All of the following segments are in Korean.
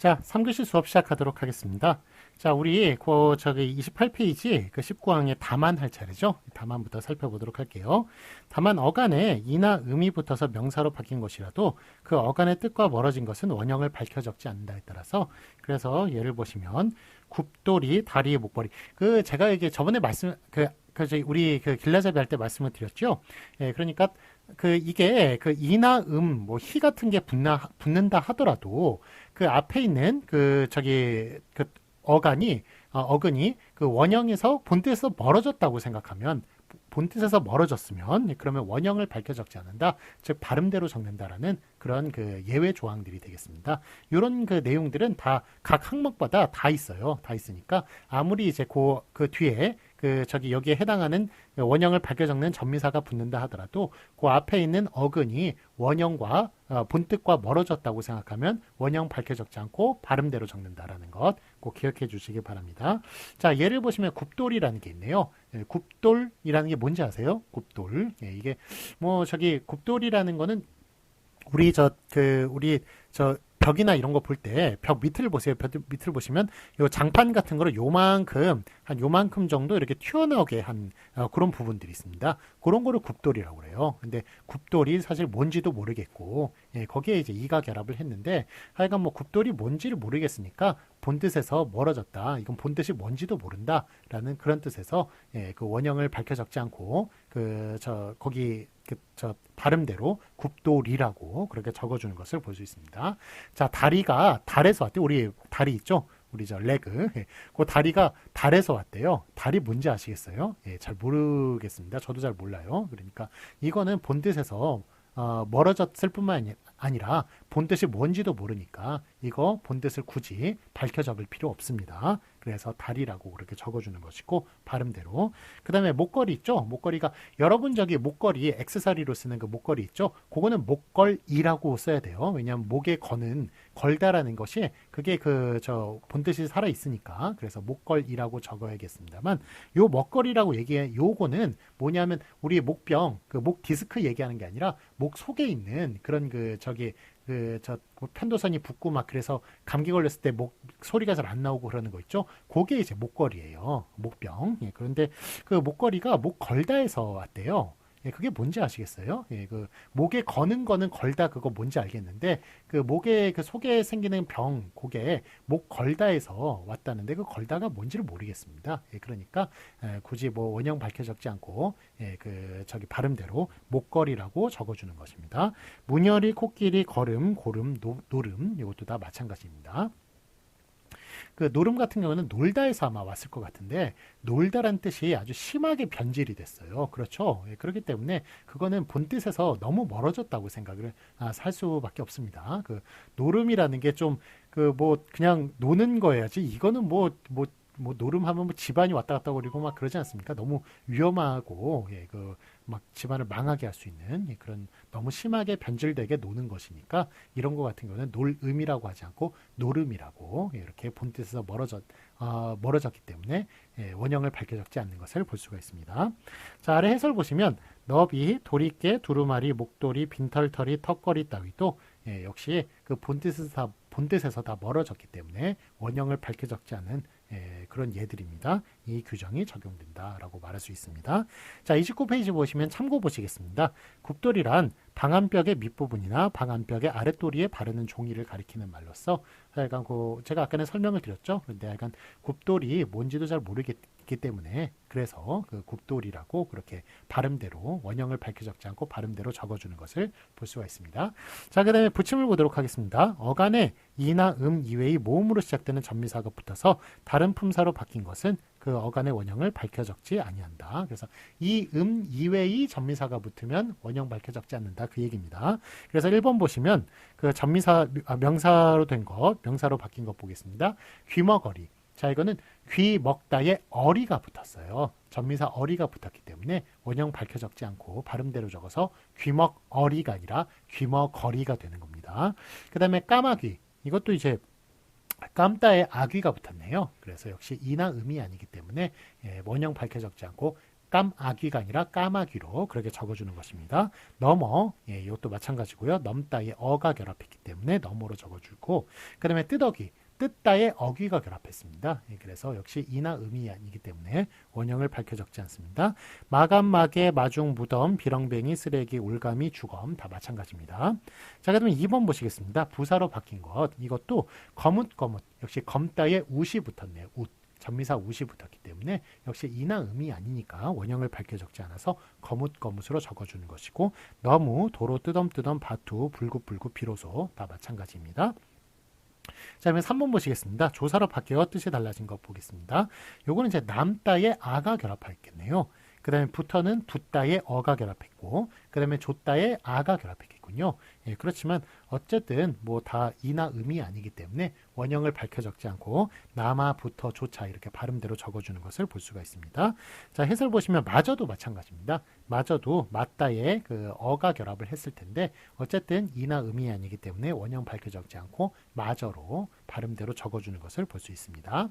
자, 3교시 수업 시작하도록 하겠습니다. 자, 우리 그 저기 28페이지 그 19항의 다만 할 차례죠. 다만부터 살펴보도록 할게요. 다만 어간에 이나 음이 붙어서 명사로 바뀐 것이라도 그 어간의 뜻과 멀어진 것은 원형을 밝혀 적지 않는다에 따라서 그래서 예를 보시면 굽돌이, 다리, 목걸이. 그 제가 이게 저번에 말씀 그, 그 저희 우리 그 길라잡이 할 때 말씀을 드렸죠. 예, 그러니까 그 이게 그 이나 음, 뭐희 같은 게 붙나 붙는다 하더라도 그 앞에 있는 그 저기 그 어간이 어, 어근이 그 원형에서 본뜻에서 멀어졌다고 생각하면 본뜻에서 멀어졌으면 그러면 원형을 밝혀 적지 않는다. 즉 발음대로 적는다라는 그런 그 예외 조항들이 되겠습니다. 이런 그 내용들은 다 각 항목마다 다 있어요. 다 있으니까 아무리 이제 그, 그 뒤에 그 저기 여기에 해당하는 원형을 밝혀 적는 전미사가 붙는다 하더라도 그 앞에 있는 어근이 원형과 어, 본뜻과 멀어졌다고 생각하면 원형 밝혀 적지 않고 발음대로 적는다라는 것 꼭 기억해 주시기 바랍니다. 자, 예를 보시면 굽돌이라는 게 있네요. 예, 굽돌이라는 게 뭔지 아세요? 굽돌. 예, 이게 뭐 저기 굽돌이라는 거는 우리 저 그 우리 저 벽이나 이런 거 볼 때 벽 밑을 보세요. 벽 밑을 보시면 요 장판 같은 거를 요만큼 한 요만큼 정도 이렇게 튀어나오게 한 어, 그런 부분들이 있습니다. 그런 거를 굽돌이라고 그래요. 근데 굽돌이 사실 뭔지도 모르겠고 예, 거기에 이제 이가 결합을 했는데 하여간 뭐 굽돌이 뭔지를 모르겠으니까 본 뜻에서 멀어졌다. 이건 본 뜻이 뭔지도 모른다라는 그런 뜻에서 예, 그 원형을 밝혀 적지 않고 그 저 거기 그 저 발음대로 굽돌이라고 그렇게 적어주는 것을 볼 수 있습니다. 자 다리가 달에서 왔대. 우리 다리 있죠? 우리 저 레그. 예, 그 다리가 달에서 왔대요. 달이 뭔지 아시겠어요? 예, 잘 모르겠습니다. 저도 잘 몰라요. 그러니까 이거는 본뜻에서 어, 멀어졌을 뿐만 아니라 본뜻이 뭔지도 모르니까 이거 본뜻을 굳이 밝혀 적을 필요 없습니다. 그래서 달이라고 그렇게 적어주는 것이고 발음대로. 그 다음에 목걸이 있죠? 목걸이가 여러분 저기 목걸이 액세서리로 쓰는 그 목걸이 있죠? 그거는 목걸이라고 써야 돼요. 왜냐하면 목에 거는 걸다라는 것이 그게 그 저 본뜻이 살아 있으니까 그래서 목걸이라고 적어야겠습니다만 요 먹거리라고 얘기해 요거는 뭐냐면 우리 목병 그 목 디스크 얘기하는 게 아니라 목 속에 있는 그런 그 저기 그저 뭐 편도선이 붓고 막 그래서 감기 걸렸을 때 목 소리가 잘 안 나오고 그러는 거 있죠. 그게 이제 목걸이에요. 목병. 예, 그런데 그 목걸이가 목 걸다에서 왔대요. 예, 그게 뭔지 아시겠어요? 예, 그 목에 거는 거는 걸다 그거 뭔지 알겠는데 그 목에 그 속에 생기는 병 고게 목 걸다에서 왔다는데 그 걸다가 뭔지를 모르겠습니다. 예, 그러니까 예, 굳이 뭐 원형 밝혀 적지 않고 예, 그 저기 발음대로 목걸이라고 적어주는 것입니다. 문열이 코끼리 걸음 고름 노, 노름 이것도 다 마찬가지입니다. 그 노름 같은 경우는 놀다에서 아마 왔을 것 같은데 놀다란 뜻이 아주 심하게 변질이 됐어요. 그렇죠? 예, 그렇기 때문에 그거는 본 뜻에서 너무 멀어졌다고 생각을 아, 할 수밖에 없습니다. 그 노름이라는 게 좀 그 뭐 그냥 노는 거야지 이거는 뭐뭐 뭐, 뭐 노름하면 뭐 집안이 왔다 갔다 거리고 막 그러지 않습니까? 너무 위험하고 예, 그 막 집안을 망하게 할 수 있는 그런 너무 심하게 변질되게 노는 것이니까 이런 것 같은 경우는 놀음이라고 하지 않고 노름이라고 이렇게 본뜻에서 멀어졌 어, 멀어졌기 때문에 예, 원형을 밝혀 적지 않는 것을 볼 수가 있습니다. 자 아래 해설 보시면 너비, 도리깨, 두루마리, 목도리, 빈털터리, 턱걸이 따위도 예, 역시 그 본뜻에서 다, 본뜻에서 다 멀어졌기 때문에 원형을 밝혀 적지 않은 예, 그런 예들입니다. 이 규정이 적용된다라고 말할 수 있습니다. 자, 29페이지 보시면 참고 보시겠습니다. 굽돌이란 방안벽의 밑부분이나 방안벽의 아랫도리에 바르는 종이를 가리키는 말로서 약간 그 제가 아까는 설명을 드렸죠. 근데 약간 굽돌이 뭔지도 잘 모르겠 기 때문에 그래서 그 굽돌이라고 그렇게 발음대로 원형을 밝혀 적지 않고 발음대로 적어주는 것을 볼 수가 있습니다. 자, 그 다음에 붙임을 보도록 하겠습니다. 어간에 이나 음 이외의 모음으로 시작되는 전미사가 붙어서 다른 품사로 바뀐 것은 그 어간의 원형을 밝혀 적지 아니한다. 그래서 이 음 이외의 전미사가 붙으면 원형 밝혀 적지 않는다. 그 얘기입니다. 그래서 1번 보시면 그 전미사 아, 명사로 된 것, 명사로 바뀐 것 보겠습니다. 귀머거리. 자, 이거는 귀 먹다에 어리가 붙었어요. 전미사 어리가 붙었기 때문에 원형 밝혀 적지 않고 발음대로 적어서 귀먹 어리가 아니라 귀머거리가 되는 겁니다. 그 다음에 까마귀. 이것도 이제 깜따에 아귀가 붙었네요. 그래서 역시 이나 음이 아니기 때문에 예, 원형 밝혀 적지 않고 깜아귀가 아니라 까마귀로 그렇게 적어주는 것입니다. 넘어, 예, 이것도 마찬가지고요. 넘다에 어가 결합했기 때문에 넘어로 적어주고, 그 다음에 뜨덕이, 뜻다에 어귀가 결합했습니다. 예, 그래서 역시 이나 음이 아니기 때문에 원형을 밝혀 적지 않습니다. 마감, 마개, 마중, 무덤, 비렁뱅이, 쓰레기, 올가미, 주검 다 마찬가지입니다. 자, 그러면 2번 보시겠습니다. 부사로 바뀐 것. 이것도 거뭇거뭇, 역시 검다에 웃이 붙었네요. 웃. 전미사 웃이 붙었기 때문에 역시 이나 음이 아니니까 원형을 밝혀 적지 않아서 거뭇거뭇으로 적어주는 것이고 너무 도로 뜨덤뜨덤 바투 불긋불긋 비로소 다 마찬가지입니다. 자, 그러면 3번 보시겠습니다. 조사로 바뀌어 뜻이 달라진 것 보겠습니다. 요거는 이제 남따에 아가 결합하겠네요. 그 다음에 부터는 붓다에 어가 결합했 고, 그 다음에 줬다에 아가 결합했겠군요. 예, 그렇지만 어쨌든 뭐 다 이나 음이 아니기 때문에 원형을 밝혀 적지 않고 남아, 부터, 조차 이렇게 발음대로 적어주는 것을 볼 수가 있습니다. 자, 해설 보시면 마저도 마찬가지입니다. 마저도 맞다에 그 어가 결합을 했을 텐데 어쨌든 이나 음이 아니기 때문에 원형 밝혀 적지 않고 마저로 발음대로 적어주는 것을 볼 수 있습니다.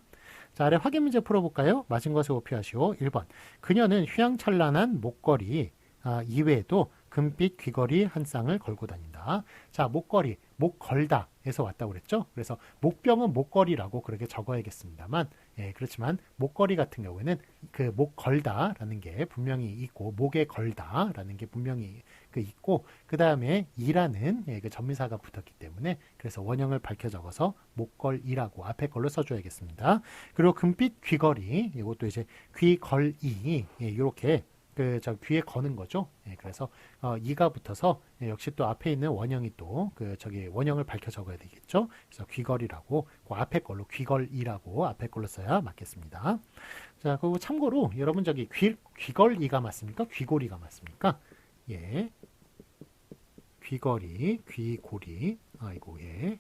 자, 아래 확인 문제 풀어볼까요? 맞은 것을 오피하시오. 1번. 그녀는 휘황찬란한 목걸이 아, 이외에도 금빛 귀걸이 한 쌍을 걸고 다닌다. 자, 목걸이, 목 걸다 에서 왔다고 그랬죠? 그래서 목병은 목걸이라고 그렇게 적어야겠습니다만, 예, 그렇지만 목걸이 같은 경우에는 그 목 걸다라는 게 분명히 있고, 목에 걸다라는 게 분명히 그 있고, 그 다음에 이라는 예, 그 전미사가 붙었기 때문에 그래서 원형을 밝혀 적어서 목걸이라고 앞에 걸로 써줘야겠습니다. 그리고 금빛 귀걸이, 이것도 이제 귀걸이, 예, 이렇게 그 저 귀에 거는 거죠. 예, 그래서 어, 이가 붙어서 예, 역시 또 앞에 있는 원형이 또 그 저기 원형을 밝혀 적어야 되겠죠. 그래서 귀걸이라고 그 앞에 걸로 귀걸이라고 앞에 걸로 써야 맞겠습니다. 자, 그리고 참고로 여러분 저기 귀 귀걸이가 맞습니까? 귀고리가 맞습니까? 예. 귀걸이, 귀고리. 아이고 예.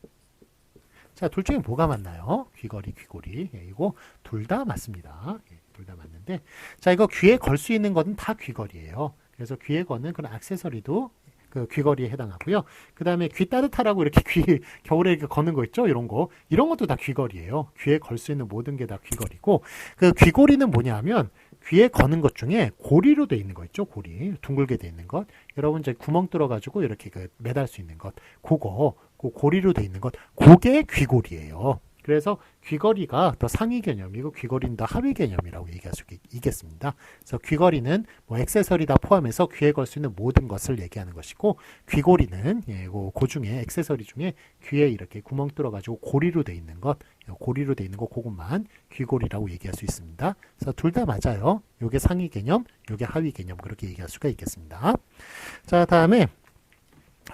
자, 둘 중에 뭐가 맞나요? 귀걸이, 귀고리. 예, 이거 둘 다 맞습니다. 예. 둘 다 맞는데 자 이거 귀에 걸 수 있는 것은 다 귀걸이에요. 그래서 귀에 거는 그런 액세서리도 그 귀걸이에 해당하고요. 그 다음에 귀 따뜻하라고 이렇게 귀 겨울에 이렇게 거는 거 있죠? 이런 거 이런 것도 다 귀걸이에요. 귀에 걸 수 있는 모든 게 다 귀걸이고 그 귀걸이는 뭐냐면 귀에 거는 것 중에 고리로 돼 있는 거 있죠? 고리 둥글게 돼 있는 것 여러분 이제 구멍 뚫어가지고 이렇게 그 매달 수 있는 것 그거 그 고리로 돼 있는 것 그게 귀걸이에요. 그래서 귀걸이가 더 상위 개념이고 귀걸이는 더 하위 개념이라고 얘기할 수 있겠습니다. 그래서 귀걸이는 뭐 액세서리 다 포함해서 귀에 걸 수 있는 모든 것을 얘기하는 것이고 귀고리는 예, 그 중에 액세서리 중에 귀에 이렇게 구멍 뚫어 가지고 고리로 돼 있는 것, 고리로 돼 있는 거 그것만 귀고리라고 얘기할 수 있습니다. 그래서 둘 다 맞아요. 요게 상위 개념, 요게 하위 개념 그렇게 얘기할 수가 있겠습니다. 자, 다음에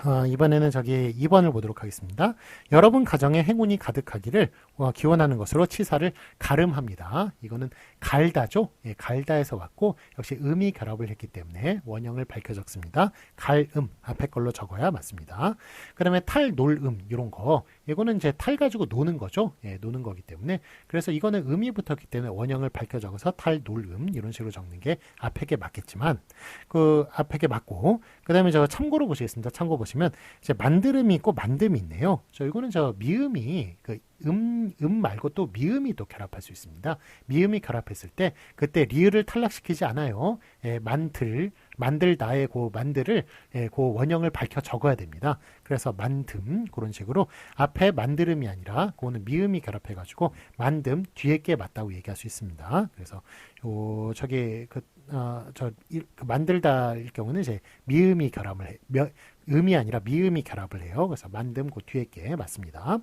어, 이번에는 저기 2번을 보도록 하겠습니다. 여러분 가정에 행운이 가득하기를 어, 기원하는 것으로 치사를 가름합니다. 이거는 갈다죠. 예, 갈다에서 왔고 역시 음이 결합을 했기 때문에 원형을 밝혀 적습니다. 갈음 앞에 걸로 적어야 맞습니다. 그다음에 탈놀음 이런 거 이거는 이제 탈 가지고 노는 거죠. 예, 노는 거기 때문에 그래서 이거는 음이 붙었기 때문에 원형을 밝혀 적어서 탈놀음 이런 식으로 적는 게 앞에 게 맞겠지만 그 앞에 게 맞고 그다음에 저 참고로 보시겠습니다. 참고 보시면 이제 만들음이 있고 만듦이 있네요. 저 이거는 저 미음이 그 음, 음 말고 또 미음이 또 결합할 수 있습니다. 미음이 결합했을 때 그때 리을을 탈락시키지 않아요. 예, 만들, 만들다의 그 만들을 예, 그 원형을 밝혀 적어야 됩니다. 그래서 만듦 그런 식으로 앞에 만들음이 아니라 그거는 미음이 결합해가지고 만듦 뒤에 게 맞다고 얘기할 수 있습니다. 그래서 요 저기 그 어, 저, 그 만들다일 경우는 이제 미음이 결합을 해, 며, 음이 아니라 미음이 결합을 해요. 그래서 만듦 그 뒤에 게 맞습니다. 자,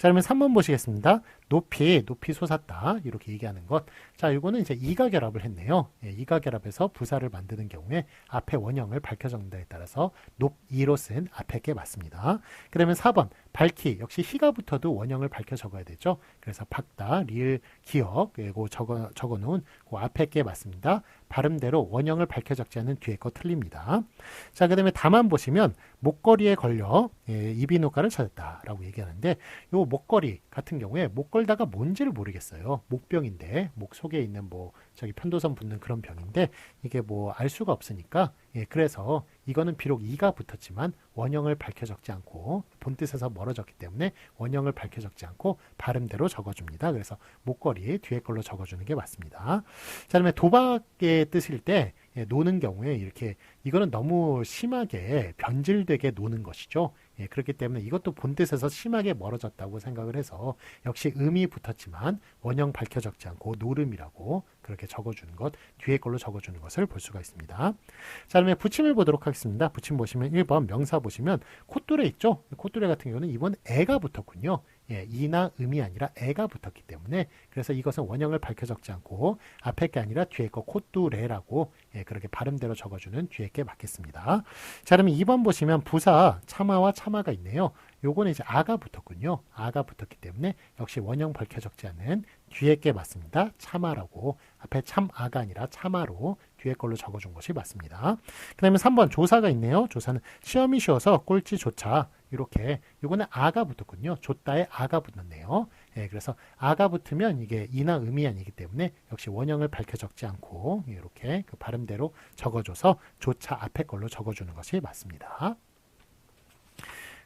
그러면 3번 보시겠습니다. 높이, 높이 솟았다. 이렇게 얘기하는 것. 자, 이거는 이제 이가 결합을 했네요. 예, 이가 결합해서 부사를 만드는 경우에 앞에 원형을 밝혀 적는다에 따라서 높이로 쓴 앞에 게 맞습니다. 그러면 4번, 밝히. 역시 희가 붙어도 원형을 밝혀 적어야 되죠. 그래서 박다, 리을, 기억, 이거 적어, 적어 놓은 그 앞에 게 맞습니다. 발음대로 원형을 밝혀 적지 않은 뒤에 거 틀립니다. 자, 그 다음에 다만 보시면 목걸이에 걸려 예, 이비인후과를 찾았다라고 얘기하는데 요 목걸이 같은 경우에 목 걸다가 뭔지를 모르겠어요. 목병인데 목 속에 있는 뭐 저기 편도선 붙는 그런 병인데 이게 뭐 알 수가 없으니까 예, 그래서 이거는 비록 이가 붙었지만 원형을 밝혀 적지 않고 본뜻에서 멀어졌기 때문에 원형을 밝혀 적지 않고 발음대로 적어줍니다. 그래서 목걸이 뒤에 걸로 적어주는 게 맞습니다. 자, 그다음에 도박의 뜻일 때 예, 노는 경우에 이렇게 이거는 너무 심하게 변질되게 노는 것이죠. 예, 그렇기 때문에 이것도 본뜻에서 심하게 멀어졌다고 생각을 해서 역시 음이 붙었지만 원형 밝혀 적지 않고 노름이라고 그렇게 적어주는 것 뒤에 걸로 적어주는 것을 볼 수가 있습니다. 자, 그다음에 붙임을 보도록 하겠습니다. 붙임 보시면 1번 명사 보시면 콧뚜레 있죠? 콧뚜레 같은 경우는 이번 애가 붙었군요. 예, 이나 음이 아니라 애가 붙었기 때문에 그래서 이것은 원형을 밝혀 적지 않고 앞에 게 아니라 뒤에 거 콧뚜레라고 예, 그렇게 발음대로 적어주는 뒤에 게 맞겠습니다. 자 그러면 2번 보시면 부사 참아와 참아가 있네요. 요거는 이제 아가 붙었군요. 아가 붙었기 때문에 역시 원형 밝혀 적지 않은 뒤에 게 맞습니다. 참아라고 앞에 참아가 아니라 참아로 뒤에 걸로 적어준 것이 맞습니다. 그 다음에 3번 조사가 있네요. 조사는 시험이 쉬워서 꼴찌조차 이렇게 이거는 아가 붙었군요. 줬다에 아가 붙었네요. 예, 그래서 아가 붙으면 이게 이나 음이 아니기 때문에 역시 원형을 밝혀 적지 않고 이렇게 그 발음대로 적어줘서 조차 앞에 걸로 적어주는 것이 맞습니다.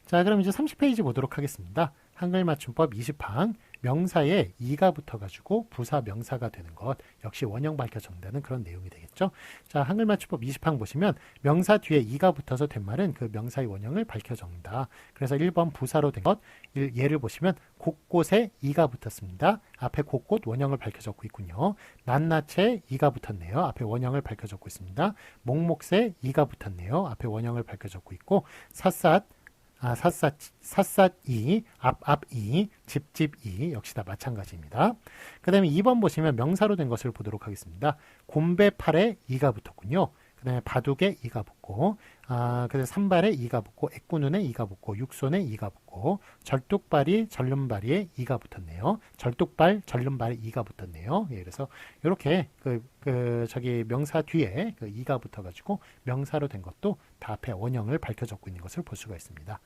자, 그럼 이제 30페이지 보도록 하겠습니다. 한글 맞춤법 20항 명사에 이가 붙어가지고 부사 명사가 되는 것 역시 원형 밝혀 적는다는 그런 내용이 되겠죠. 자 한글 맞춤법 20항 보시면 명사 뒤에 이가 붙어서 된 말은 그 명사의 원형을 밝혀 적는다. 그래서 1번 부사로 된 것 예를 보시면 곳곳에 이가 붙었습니다. 앞에 곳곳 원형을 밝혀 적고 있군요. 낱낱에 이가 붙었네요. 앞에 원형을 밝혀 적고 있습니다. 목목새 이가 붙었네요. 앞에 원형을 밝혀 적고 있고 샅샅 아, 삿삿, 삿삿이, 앞앞이, 집집이 역시 다 마찬가지입니다. 그 다음에 2번 보시면 명사로 된 것을 보도록 하겠습니다. 곰배팔에 이가 붙었군요. 그 다음에 바둑에 이가 붙고 아, 그래서 산발에 이가 붙고 액구눈에 이가 붙고 육손에 이가 붙고 절뚝발이 절름발이에 이가 붙었네요. 절뚝발 절름발에 이가 붙었네요. 예, 그래서 이렇게 그, 그 저기 명사 뒤에 그 이가 붙어가지고 명사로 된 것도 다 앞에 원형을 밝혀 적고 있는 것을 볼 수가 있습니다.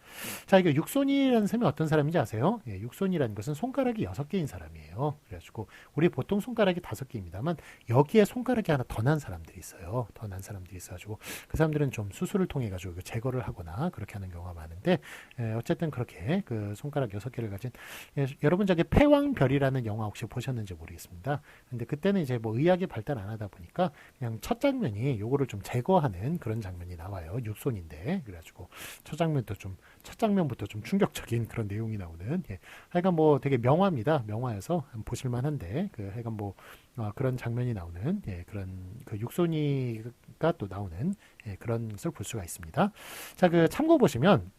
자, 이거 육손이라는 사람이 어떤 사람인지 아세요? 예, 육손이라는 것은 손가락이 여섯 개인 사람이에요. 그래가지고 우리 보통 손가락이 다섯 개입니다만 여기에 손가락이 하나 더 난 사람들이 있어요. 더 난 사람들이 있어가지고 그 사람들은 좀 수술을 통해 가지고 제거를 하거나 그렇게 하는 경우가 많은데 에, 어쨌든 그렇게 그 손가락 여섯 개를 가진 예, 여러분 저기 패왕별이라는 영화 혹시 보셨는지 모르겠습니다. 근데 그때는 이제 뭐 의학이 발달 안 하다 보니까 그냥 첫 장면이 요거를 좀 제거하는 그런 장면이 나와요. 육손인데 그래가지고 첫 장면도 좀 첫 장면부터 좀 충격적인 그런 내용이 나오는 예. 하여간 뭐 되게 명화입니다. 명화여서 보실만한데 그 하여간 뭐 어, 그런 장면이 나오는 예, 그런 그 육손이가 또 나오는 예, 그런 것을 볼 수가 있습니다. 자, 그 참고 보시면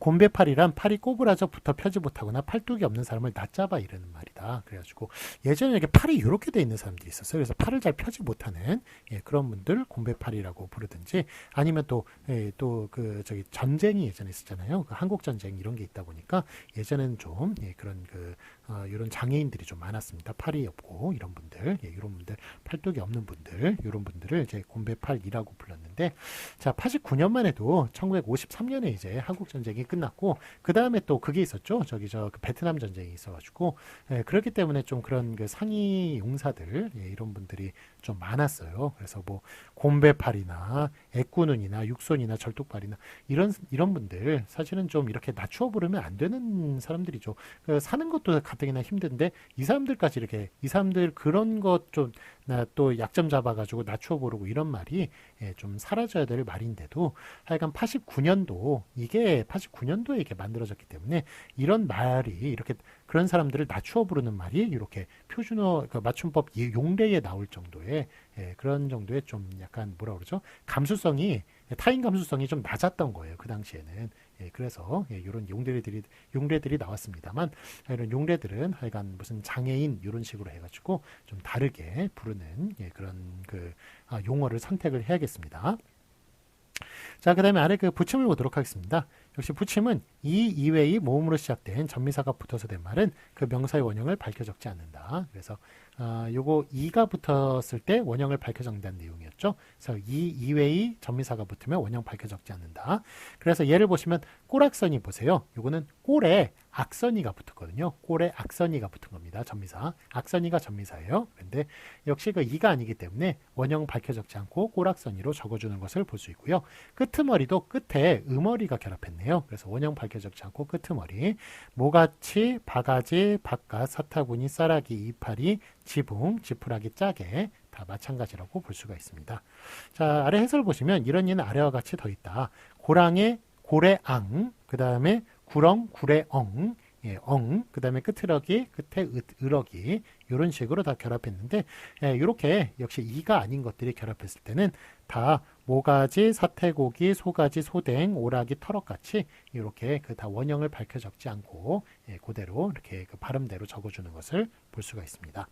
곰배팔이란 팔이 꼬부라져 붙어 펴지 못하거나 팔뚝이 없는 사람을 낮잡아 이르는 말이다. 그래가지고 예전에 이렇게 팔이 이렇게 돼 있는 사람들이 있었어요. 그래서 팔을 잘 펴지 못하는 예, 그런 분들 곰배팔이라고 부르든지 아니면 또 또 그 저기 전쟁이 예전에 있었잖아요. 그 한국 전쟁 이런 게 있다 보니까 예전에는 좀 예, 그런 그 어, 이런 장애인들이 좀 많았습니다. 팔이 없고 이런 분들, 예, 이런 분들, 팔뚝이 없는 분들, 이런 분들을 이제 곰배팔이라고 불렀는데, 자 89년만 해도 1953년에 이제 한국 전쟁이 끝났고 그 다음에 또 그게 있었죠. 저기 저그 베트남 전쟁이 있어가지고 예, 그렇기 때문에 좀 그런 그 상위 용사들 예, 이런 분들이 좀 많았어요. 그래서 뭐 곰배팔이나 애꾸눈이나 육손이나 절뚝발이나 이런 이런 분들 사실은 좀 이렇게 낮추어 부르면 안 되는 사람들이죠. 그 사는 것도 가뜩이나 힘든데 이 사람들까지 이렇게 이 사람들 그런 것 좀 또 약점 잡아가지고 낮추어 부르고 이런 말이 예, 좀 사라져야 될 말인데도 하여간 89년도 이게 89년도에 이렇게 만들어졌기 때문에 이런 말이 이렇게 그런 사람들을 낮추어 부르는 말이 이렇게 표준어 그 맞춤법 용례에 나올 정도의 예, 그런 정도의 좀 약간 뭐라 그러죠 감수성이 타인 감수성이 좀 낮았던 거예요 그 당시에는 예, 그래서 예, 이런 용례들이 용례들이 나왔습니다만 이런 용례들은 하여간 무슨 장애인 이런 식으로 해가지고 좀 다르게 부르는 예, 그런 그 아, 용어를 선택을 해야겠습니다. 자, 그 다음에 아래 그 부침을 보도록 하겠습니다. 역시 붙임은 이 이외의 모음으로 시작된 전미사가 붙어서 된 말은 그 명사의 원형을 밝혀 적지 않는다. 그래서 아, 요거 이가 붙었을 때 원형을 밝혀 적는다는 내용이었죠. 그래서 이 이외의 전미사가 붙으면 원형 밝혀 적지 않는다. 그래서 예를 보시면 꼬락선이 보세요. 요거는 꼴에 악선이가 붙었거든요. 꼴에 악선이가 붙은 겁니다. 전미사. 악선이가 전미사예요. 그런데 역시 그 이가 아니기 때문에 원형 밝혀 적지 않고 꼬락선이로 적어주는 것을 볼 수 있고요. 끄트머리도 끝에 음머리가 결합했네요. 그래서 원형 밝혀 적지 않고 끄트머리. 모가치, 바가지, 바깥, 사타구니, 쌀아기, 이파리, 지붕, 지푸라기, 짜게 다 마찬가지라고 볼 수가 있습니다. 자, 아래 해설 보시면 이런 예는 아래와 같이 더 있다. 고랑의 고래앙, 그 다음에 구렁, 구레엉, 예, 엉, 그 다음에 끝으러기, 끝에 으, 으러기, 이런 식으로 다 결합했는데, 예, 이렇게 역시 이가 아닌 것들이 결합했을 때는 다 모가지, 사태고기, 소가지, 소댕, 오라기, 털럭같이 이렇게 그 다 원형을 밝혀 적지 않고, 예, 그대로 이렇게 그 발음대로 적어주는 것을 볼 수가 있습니다.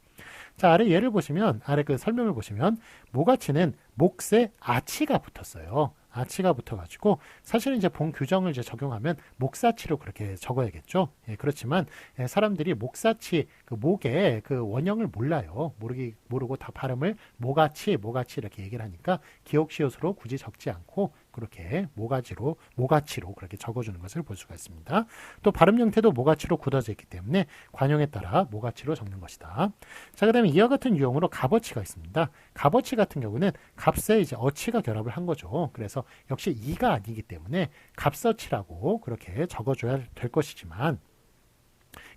자, 아래 예를 보시면, 아래 그 설명을 보시면, 모가치는 목세 아치가 붙었어요. 아치가 붙어가지고 사실은 이제 본 규정을 이제 적용하면 목사치로 그렇게 적어야겠죠. 예, 그렇지만 예, 사람들이 목사치 그 목의 그 원형을 몰라요. 모르기 모르고 다 발음을 모가치 모가치 이렇게 얘기를 하니까 기억시옷으로 굳이 적지 않고 그렇게 모가지로 모가치로 그렇게 적어주는 것을 볼 수가 있습니다. 또 발음 형태도 모가치로 굳어져 있기 때문에 관용에 따라 모가치로 적는 것이다. 자, 그다음에 이와 같은 유형으로 값어치가 있습니다. 값어치 같은 경우는 값에 이제 어치가 결합을 한 거죠. 그래서 역시 이가 아니기 때문에 값어치라고 그렇게 적어줘야 될 것이지만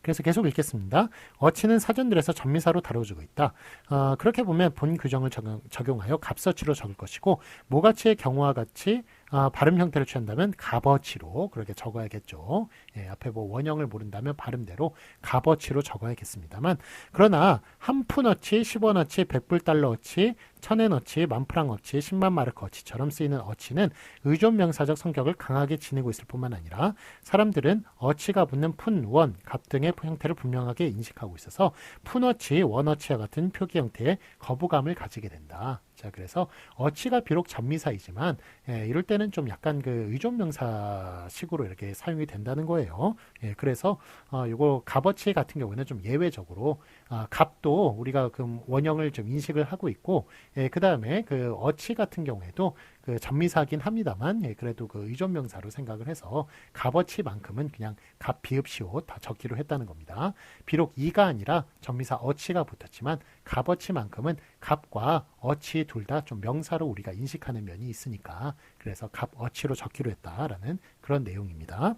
그래서 계속 읽겠습니다. 어치는 사전들에서 전미사로 다뤄지고 있다. 어, 그렇게 보면 본 규정을 적용, 적용 하여 값어치로 적을 것이고 모가치의 경우와 같이 아, 발음 형태를 취한다면 값어치로 그렇게 적어야겠죠. 예, 앞에 뭐 원형을 모른다면 발음대로 값어치로 적어야겠습니다만 그러나 한 푼어치, 10원어치, 100불 달러어치, 천엔어치, 만프랑어치, 10만 마르크어치처럼 쓰이는 어치는 의존 명사적 성격을 강하게 지니고 있을 뿐만 아니라 사람들은 어치가 붙는 푼, 원, 값 등의 형태를 분명하게 인식하고 있어서 푼어치, 원어치와 같은 표기 형태의 거부감을 가지게 된다. 자, 그래서 어치가 비록 전미사이지만 예, 이럴 때는 좀 약간 그 의존 명사식으로 이렇게 사용이 된다는 거예요. 예, 그래서 어, 요거 값어치 같은 경우는 좀 예외적으로 아, 값도 우리가 그 원형을 좀 인식을 하고 있고 예, 그 다음에 그 어치 같은 경우에도 그 전미사긴 합니다만 예, 그래도 그 의존 명사로 생각을 해서 값어치만큼은 그냥 값 비읍 시옷 다 적기로 했다는 겁니다. 비록 이가 아니라 전미사 어치가 붙었지만 값어치만큼은 값과 어치 둘 다 좀 명사로 우리가 인식하는 면이 있으니까 그래서 값어치로 적기로 했다라는 그런 내용입니다.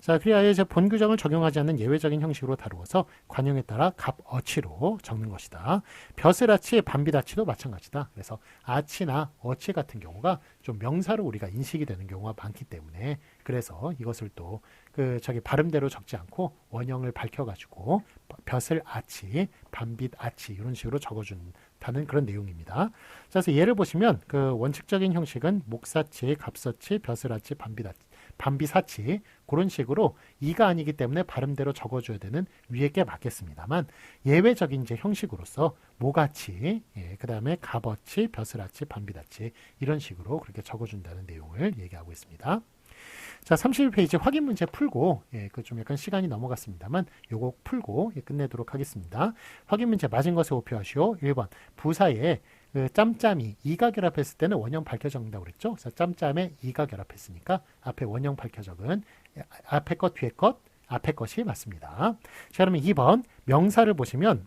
자, 그리하여 이제 본 규정을 적용하지 않는 예외적인 형식으로 다루어서 관용에 따라 값어치로 적는 것이다. 벼슬아치, 반비다치도 마찬가지다. 그래서 아치나 어치 같은 경우가 좀 명사로 우리가 인식이 되는 경우가 많기 때문에 그래서 이것을 또그 저기 발음대로 적지 않고 원형을 밝혀가지고 벼슬 아치, 반빗 아치 이런 식으로 적어준 다는 그런 내용입니다. 자, 그래서 예를 보시면 그 원칙적인 형식은 목사치, 갑서치, 벼슬아치, 반빗아치 반비사치 그런 식으로 이가 아니기 때문에 발음대로 적어줘야 되는 위에 게 맞겠습니다만 예외적인 이제 형식으로서 모가치, 예, 그 다음에 갑어치, 벼슬아치, 반비다치 이런 식으로 그렇게 적어준다는 내용을 얘기하고 있습니다. 자, 31페이지 확인 문제 풀고, 예, 그 좀 약간 시간이 넘어갔습니다만, 요거 풀고 예, 끝내도록 하겠습니다. 확인 문제 맞은 것에 오표하시오. 1번, 부사에 그 짬짬이 이가 결합했을 때는 원형 밝혀 적는다고 그랬죠. 그래서 짬짬에 이가 결합했으니까 앞에 원형 밝혀 적은 앞에 것 뒤에 것 앞에 것이 맞습니다. 자 그러면 2번 명사를 보시면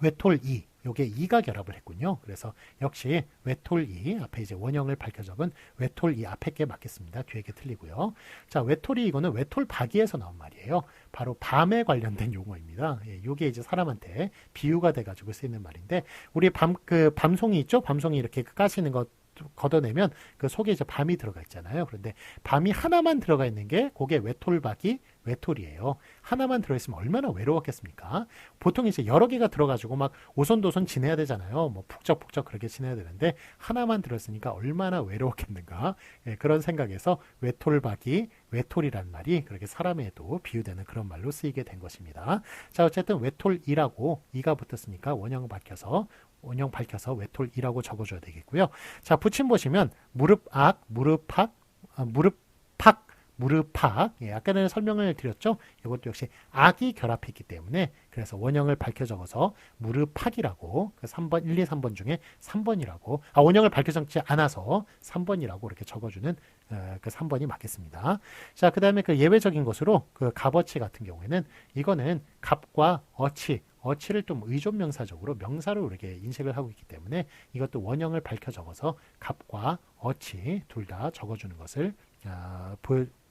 외톨 이 요게 이가 결합을 했군요. 그래서 역시 외톨이 앞에 이제 원형을 밝혀 적은 외톨이 앞에 게 맞겠습니다. 뒤에 게 틀리고요. 자, 외톨이 이거는 외톨 박이에서 나온 말이에요. 바로 밤에 관련된 용어입니다. 예, 요게 이제 사람한테 비유가 돼 가지고 쓰이는 말인데 우리 밤 그 밤송이 있죠? 밤송이 이렇게 까시는 것 걷어내면 그 속에 이제 밤이 들어가 있잖아요. 그런데 밤이 하나만 들어가 있는 게 그게 외톨박이 외톨이에요. 하나만 들어있으면 얼마나 외로웠겠습니까? 보통 이제 여러 개가 들어가지고 막 오손도손 지내야 되잖아요. 뭐 북적북적 그렇게 지내야 되는데 하나만 들었으니까 얼마나 외로웠겠는가? 예, 그런 생각에서 외톨박이 외톨이란 말이 그렇게 사람에도 비유되는 그런 말로 쓰이게 된 것입니다. 자 어쨌든 외톨이라고 이가 붙었으니까 원형 밝혀서 원형 밝혀서 외톨이라고 적어줘야 되겠고요. 자, 붙임 보시면 무릎 악, 무릎 팍, 아, 무릎 팍, 무르팍. 예, 아까 전에 설명을 드렸죠. 이것도 역시 악이 결합했기 때문에 그래서 원형을 밝혀 적어서 무르팍이라고 그 3번 1, 2, 3번 중에 3번이라고 아 원형을 밝혀 적지 않아서 3번이라고 이렇게 적어주는 어, 그 3번이 맞겠습니다. 자, 그 다음에 그 예외적인 것으로 그 값어치 같은 경우에는 이거는 값과 어치 어치를 좀 의존명사적으로 명사로 이렇게 인식을 하고 있기 때문에 이것도 원형을 밝혀 적어서 값과 어치 둘 다 적어주는 것을 어,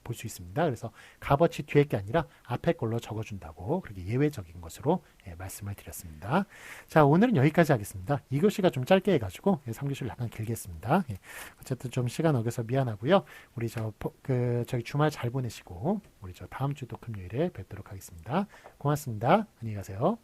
볼수 있습니다. 그래서 값어치 뒤에 게 아니라 앞에 걸로 적어준다고 그렇게 예외적인 것으로 예, 말씀을 드렸습니다. 자 오늘은 여기까지 하겠습니다. 2교시가 좀 짧게 해가지고 3교시를 약간 길게 했습니다. 예, 어쨌든 좀 시간 어겨서 미안하고요. 우리 저 그 저기 주말 잘 보내시고 우리 저 다음 주도 금요일에 뵙도록 하겠습니다. 고맙습니다. 안녕히 가세요.